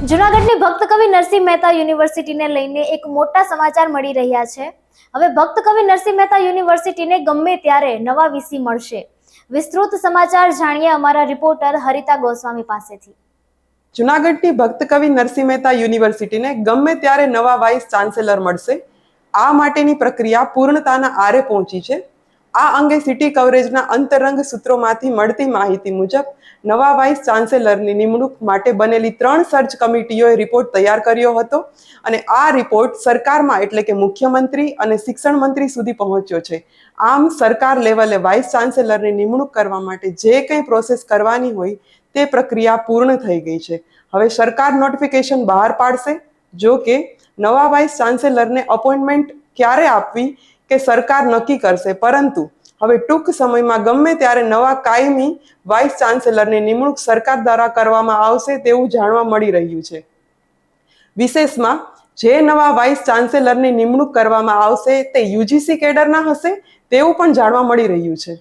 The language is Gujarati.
જૂનાગઢની ભક્ત કવિ નરસિંહ મહેતા યુનિવર્સિટીને લઈને એક મોટા સમાચાર મળી રહ્યા છે. હવે ભક્ત કવિ નરસિંહ મહેતા યુનિવર્સિટીને ગમે ત્યારે નવા વીસી મળશે. વિસ્તૃત સમાચાર જાણીએ અમારા રિપોર્ટર હરિતા ગોસ્વામી પાસેથી. જુનાગઢની ભક્ત કવિ નરસિંહ મહેતા યુનિવર્સિટીને ગમે ત્યારે નવા વાઇસ ચાન્સેલર મળશે. આ માટેની પ્રક્રિયા પૂર્ણતાના આરે પહોંચી છે. આ અંગે સિટી કવરેજના અંતરંગ સૂત્રોમાંથી મળતી માહિતી મુજબ, નવા વાઇસ ચાન્સેલરની નિમણૂક માટે બનેલી ત્રણ સર્ચ કમિટીઓએ રિપોર્ટ તૈયાર કર્યો હતો અને આ રિપોર્ટ સરકારમાં એટલે કે મુખ્યમંત્રી અને શિક્ષણ મંત્રી સુધી પહોંચ્યો છે. આમ, સરકાર લેવલે વાઇસ ચાન્સેલરની નિમણૂક કરવા માટે જે કંઈ પ્રોસેસ કરવાની હોય તે પ્રક્રિયા પૂર્ણ થઈ ગઈ છે. હવે સરકાર નોટિફિકેશન બહાર પાડશે, જો કે નવા વાઇસ ચાન્સેલરને અપોઇન્ટમેન્ટ ક્યારે આપવી કે સરકાર નક્કી કરશે. પરંતુ હવે ટૂંક સમયમાં ગમે ત્યારે નવા કાયમી વાઇસ ચાન્સેલરની નિમણૂક સરકાર દ્વારા કરવામાં આવશે તેવું જાણવા મળી રહ્યું છે. વિશેષમાં જે નવા વાઇસ ચાન્સેલરની નિમણૂક કરવામાં આવશે તે યુજીસી કેડરના હશે તેવું પણ જાણવા મળી રહ્યું છે.